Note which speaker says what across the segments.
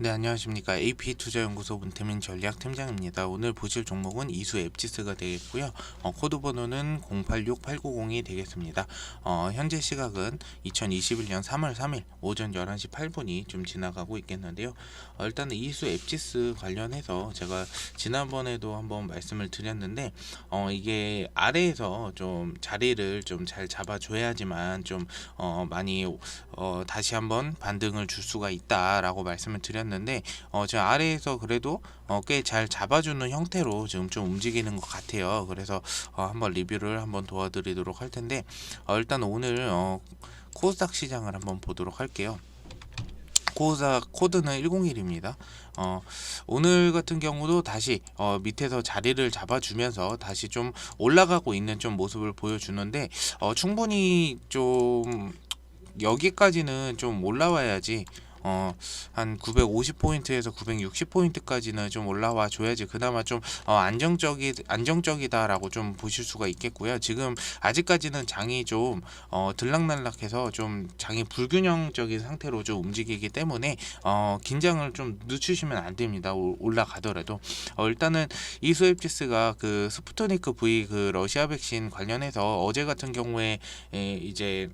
Speaker 1: 네, 안녕하십니까. AP투자연구소 문태민 전략팀장입니다. 오늘 보실 종목은 이수 앱지스가 되겠고요. 어, 코드 번호는 086890이 되겠습니다. 어, 현재 시각은 2021년 3월 3일 오전 11시 8분이 좀 지나가고 있겠는데요. 어, 일단은 이수 앱지스 관련해서 제가 지난번에도 한번 말씀을 드렸는데 어, 이게 아래에서 좀 자리를 좀 잘 잡아줘야지만 좀 어, 많이 어, 다시 한번 반등을 줄 수가 있다라고 말씀을 드렸는데 어, 저 아래에서 그래도 어, 꽤 잘 잡아주는 형태로 지금 좀 움직이는 것 같아요. 그래서 어, 한번 리뷰를 한번 도와드리도록 할 텐데 어, 일단 오늘 어, 코스닥 시장을 한번 보도록 할게요. 코스닥 코드는 101입니다. 어, 오늘 같은 경우도 다시 어, 밑에서 자리를 잡아주면서 다시 좀 올라가고 있는 좀 모습을 보여주는데 어, 충분히 좀 여기까지는 좀 올라와야지 어, 한 950포인트에서 960포인트까지는 좀 올라와 줘야지 그나마 좀 어, 안정적이 안정적이다라고 좀 보실 수가 있겠고요. 지금 아직까지는 장이 좀 어, 들락날락해서 좀 장이 불균형적인 상태로 좀 움직이기 때문에 어, 긴장을 좀 늦추시면 안 됩니다. 올- 올라가더라도 어, 일단은 이수앱지스가 그 스푸트니크 V 그 러시아 백신 관련해서 어제 같은 경우에 에, 이제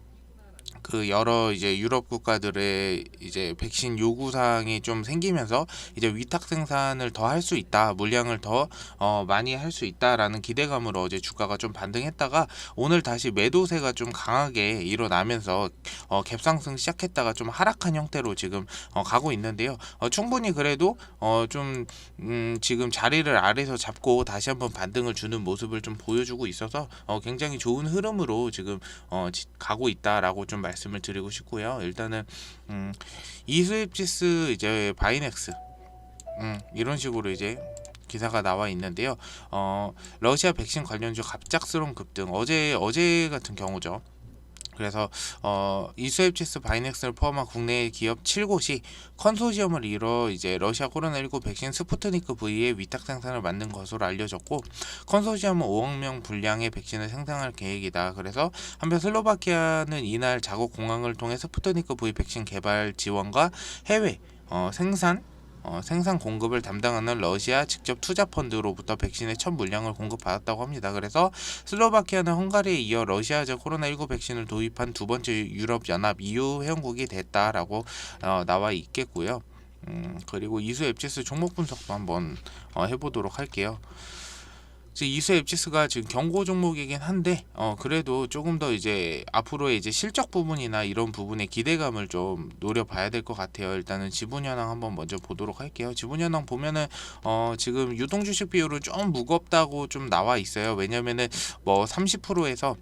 Speaker 1: 그 여러 이제 유럽 국가들의 이제 백신 요구 사항이 좀 생기면서 이제 위탁 생산을 더 할 수 있다 물량을 더 어, 많이 할 수 있다라는 기대감으로 어제 주가가 좀 반등했다가 오늘 다시 매도세가 좀 강하게 일어나면서 어, 갭상승 시작했다가 좀 하락한 형태로 지금 어, 가고 있는데요. 어, 충분히 그래도 어, 좀 음, 지금 자리를 아래서 잡고 다시 한번 반등을 주는 모습을 좀 보여주고 있어서 어, 굉장히 좋은 흐름으로 지금 어, 지- 가고 있다라고 좀 말 씀을 드리고 싶고요. 일단은 음, 이수입지스 이제 바이넥스 음, 이런 식으로 이제 기사가 나와 있는데요. 어, 러시아 백신 관련주 갑작스러운 급등 어제 어제 같은 경우죠. 그래서 어, 이수앱치스 바이넥스를 포함한 국내 기업 7곳이 컨소시엄을 이뤄 이제 러시아 코로나19 백신 스푸트니크 V의 위탁 생산을 만든 것으로 알려졌고 컨소시엄은 5억 명 분량의 백신을 생산할 계획이다. 그래서 한편 슬로바키아는 이날 자국 공항을 통해 스푸트니크 V 백신 개발 지원과 해외 어, 생산 어, 생산 공급을 담당하는 러시아 직접 투자 펀드로부터 백신의 첫 물량을 공급받았다고 합니다. 그래서 슬로바키아는 헝가리에 이어 러시아적 코로나19 백신을 도입한 두 번째 유럽 연합 EU 회원국이 됐다라고 어, 나와 있겠고요. 음, 그리고 이수 앱지스 종목 분석도 한번 어, 해보도록 할게요. 지금 이수 앱지스가 지금 경고 종목이긴 한데 어 그래도 조금 더 이제 앞으로의 이제 실적 부분이나 이런 부분에 기대감을 좀 노려봐야 될 것 같아요. 일단은 지분 현황 한번 먼저 보도록 할게요. 지분 현황 보면은 어 지금 유동 주식 비율은 좀 무겁다고 좀 나와 있어요. 왜냐면은 뭐 30%에서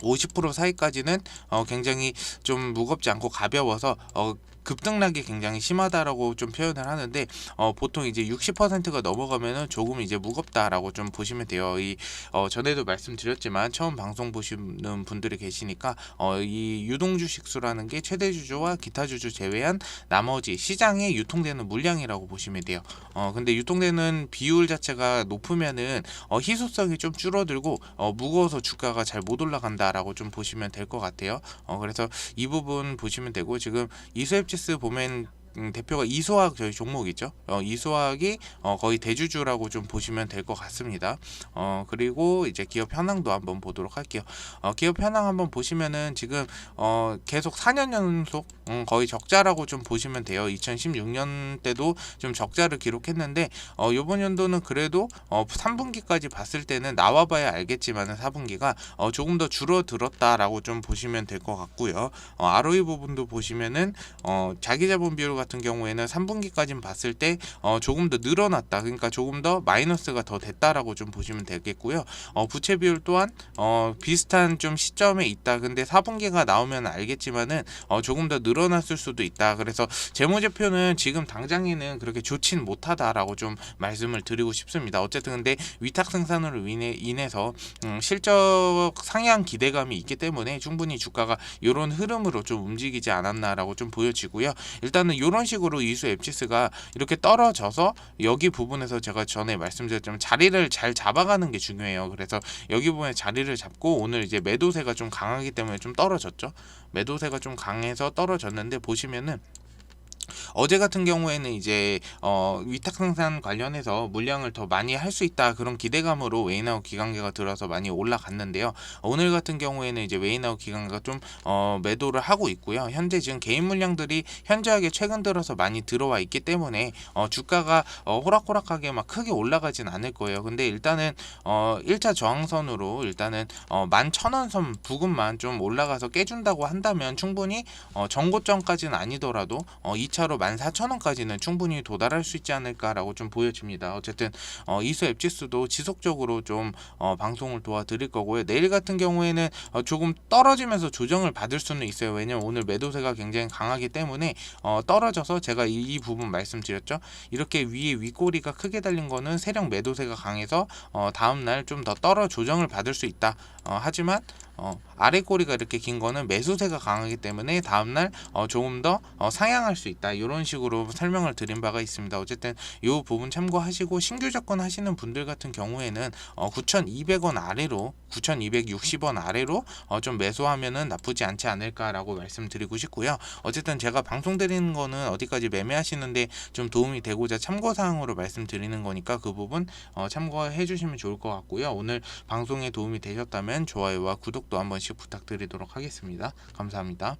Speaker 1: 50% 사이까지는 어 굉장히 좀 무겁지 않고 가벼워서 어 급등락이 굉장히 심하다라고 좀 표현을 하는데 어 보통 이제 60%가 넘어가면은 조금 이제 무겁다라고 좀 보시면 돼요. 이 어 전에도 말씀드렸지만 처음 방송 보시는 분들이 계시니까 어 이 유동 주 식 수라는 게 최대 주주와 기타 주주 제외한 나머지 시장에 유통되는 물량이라고 보시면 돼요. 어 근데 유통되는 비율 자체가 높으면은 어 희소성이 좀 줄어들고 어 무거워서 주가가 잘 못 올라간다라고 좀 보시면 될 것 같아요. 어 그래서 이 부분 보시면 되고 지금 이수앱지 스 보면 음, 대표가 이소학 저희 종목이죠. 어, 이소학이 어, 거의 대주주라고 좀 보시면 될 것 같습니다. 어, 그리고 이제 기업 현황도 한번 보도록 할게요. 어, 기업 현황 한번 보시면은 지금 어, 계속 4년 연속 음, 거의 적자라고 좀 보시면 돼요. 2016년 때도 좀 적자를 기록했는데 어, 이번 연도는 그래도 어, 3분기까지 봤을 때는 나와봐야 알겠지만은 4분기가 어, 조금 더 줄어들었다라고 좀 보시면 될 것 같고요. 어, ROE 부분도 보시면은 어, 자기자본 비율 같은 경우에는 3분기까지 봤을 때 어, 조금 더 늘어났다. 그러니까 조금 더 마이너스가 더 됐다라고 좀 보시면 되겠고요. 어, 부채 비율 또한 어, 비슷한 좀 시점에 있다. 근데 4분기가 나오면 알겠지만은 어, 조금 더 늘어났을 수도 있다. 그래서 재무제표는 지금 당장에는 그렇게 좋진 못하다라고 좀 말씀을 드리고 싶습니다. 어쨌든 근데 위탁 생산으로 인해 인해서 음, 실적 상향 기대감이 있기 때문에 충분히 주가가 이런 흐름으로 좀 움직이지 않았나라고 좀 보여지고요. 일단은 이런 식으로 이수 앱치스가 이렇게 떨어져서 여기 부분에서 제가 전에 말씀드렸지만 자리를 잘 잡아가는 게 중요해요. 그래서 여기 부분에 자리를 잡고 오늘 이제 매도세가 좀 강하기 때문에 좀 떨어졌죠. 매도세가 좀 강해서 떨어졌는데 보시면은 어제 같은 경우에는 이제 어, 위탁 생산 관련해서 물량을 더 많이 할 수 있다 그런 기대감으로 웨이나우 기관계가 들어서 많이 올라갔는데요. 오늘 같은 경우에는 이제 웨이나우 기관계가 좀 어, 매도를 하고 있고요. 현재 지금 개인 물량들이 현저하게 최근 들어서 많이 들어와 있기 때문에 어, 주가가 어, 호락호락하게 막 크게 올라가진 않을 거예요. 근데 일단은 어, 1차 저항선으로 일단은 어, 11,000원 선 부근만 좀 올라가서 깨준다고 한다면 충분히 어, 전고점까지는 아니더라도 어, 2차로 14,000원까지는 충분히 도달할 수 있지 않을까라고 좀 보여집니다. 어쨌든 어, 이수 앱지수도 지속적으로 좀 어, 방송을 도와드릴 거고요. 내일 같은 경우에는 어, 조금 떨어지면서 조정을 받을 수는 있어요. 왜냐면 오늘 매도세가 굉장히 강하기 때문에 어, 떨어져서 제가 이, 이 부분 말씀드렸죠. 이렇게 위에 윗꼬리가 크게 달린 거는 세력 매도세가 강해서 어, 다음날 좀 더 떨어 조정을 받을 수 있다. 어, 하지만 어, 아래 꼬리가 이렇게 긴 거는 매수세가 강하기 때문에 다음날 어, 조금 더 어, 상향할 수 있다 이런 식으로 설명을 드린 바가 있습니다. 어쨌든 이 부분 참고하시고 신규 접근 하시는 분들 같은 경우에는 어, 9,200원 아래로 9,260원 아래로 어, 좀 매수하면은 나쁘지 않지 않을까라고 말씀드리고 싶고요. 어쨌든 제가 방송 드리는 거는 어디까지 매매하시는데 좀 도움이 되고자 참고 사항으로 말씀드리는 거니까 그 부분 어, 참고해 주시면 좋을 것 같고요. 오늘 방송에 도움이 되셨다면 좋아요와 구독 도 한 번씩 부탁드리도록 하겠습니다. 감사합니다.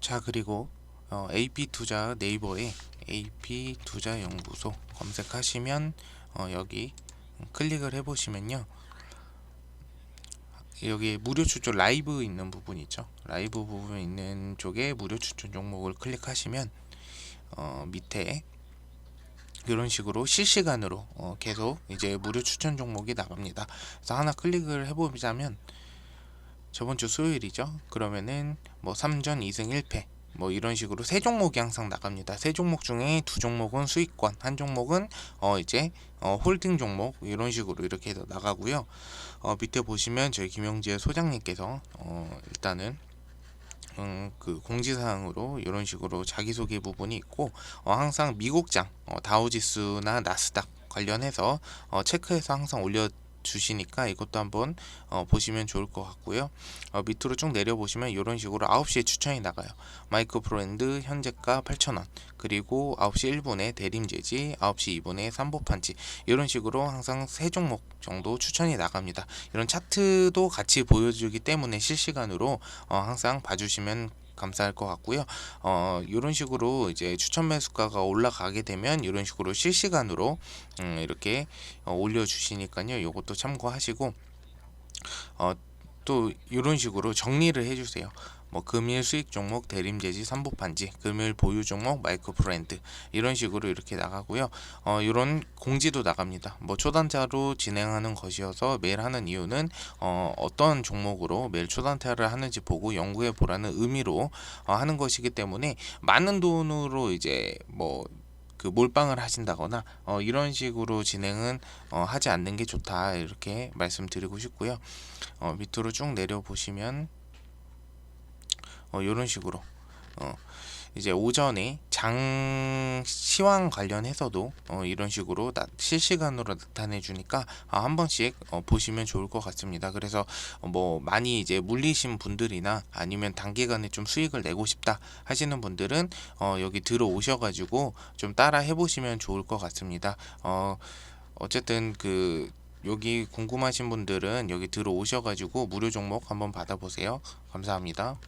Speaker 1: 자 그리고 어, AP 투자 네이버에 AP 투자 연구소 검색하시면 어, 여기 클릭을 해보시면요. 여기 무료 추천 라이브 있는 부분 있죠. 라이브 부분 있는 쪽에 무료 추천 종목을 클릭하시면 어, 밑에 이런 식으로 실시간으로 어, 계속 이제 무료 추천 종목이 나갑니다. 그래서 하나 클릭을 해보자면 저번 주 수요일이죠. 그러면은 뭐 3전 2승 1패 뭐 이런 식으로 세 종목이 항상 나갑니다. 세 종목 중에 두 종목은 수익권, 한 종목은 어 이제 어 홀딩 종목 이런 식으로 이렇게 해서 나가고요. 어 밑에 보시면 저희 김영재 소장님께서 어 일단은 음, 그 공지사항으로 이런 식으로 자기소개 부분이 있고 어, 항상 미국장 어, 다우지수나 나스닥 관련해서 어, 체크해서 항상 올려 주시니까 이것도 한번 어, 보시면 좋을 것 같고요. 어, 밑으로 쭉 내려 보시면 이런 식으로 9시에 추천이 나가요. 마이크 브랜드 현재가 8,000원 그리고 9시 1분에 대림제지 9시 2분에 삼보판치 이런 식으로 항상 세 종목 정도 추천이 나갑니다. 이런 차트도 같이 보여주기 때문에 실시간으로 어, 항상 봐주시면 감사할 것 같고요. 어, 이런 식으로 이제 추천 매수가가 올라가게 되면 이런 식으로 실시간으로 음, 이렇게 어, 올려주시니까요. 이것도 참고하시고 어, 또 이런 식으로 정리를 해주세요. 뭐 금일 수익 종목 대림 제지 삼보판지 금일 보유 종목 마이크 브랜드 이런 식으로 이렇게 나가고요 어 이런 공지도 나갑니다 뭐 초단타로 진행하는 것이어서 매일 하는 이유는 어 어떤 종목으로 매일 초단타를 하는지 보고 연구해 보라는 의미로 어 하는 것이기 때문에 많은 돈으로 이제 뭐그 몰빵을 하신다거나 어, 이런 식으로 진행은 어, 하지 않는 게 좋다 이렇게 말씀드리고 싶고요. 어, 밑으로 쭉 내려 보시면 어, 이런 식으로 어, 이제 오전에 장 시황 관련해서도 어, 이런 식으로 나, 실시간으로 나타내 주니까 아, 한 번씩 어, 보시면 좋을 것 같습니다. 그래서 어, 뭐 많이 이제 물리신 분들이나 아니면 단기간에 좀 수익을 내고 싶다 하시는 분들은 어, 여기 들어오셔가지고 좀 따라 해보시면 좋을 것 같습니다. 어, 어쨌든 그 여기 궁금하신 분들은 여기 들어오셔가지고 무료 종목 한번 받아보세요. 감사합니다.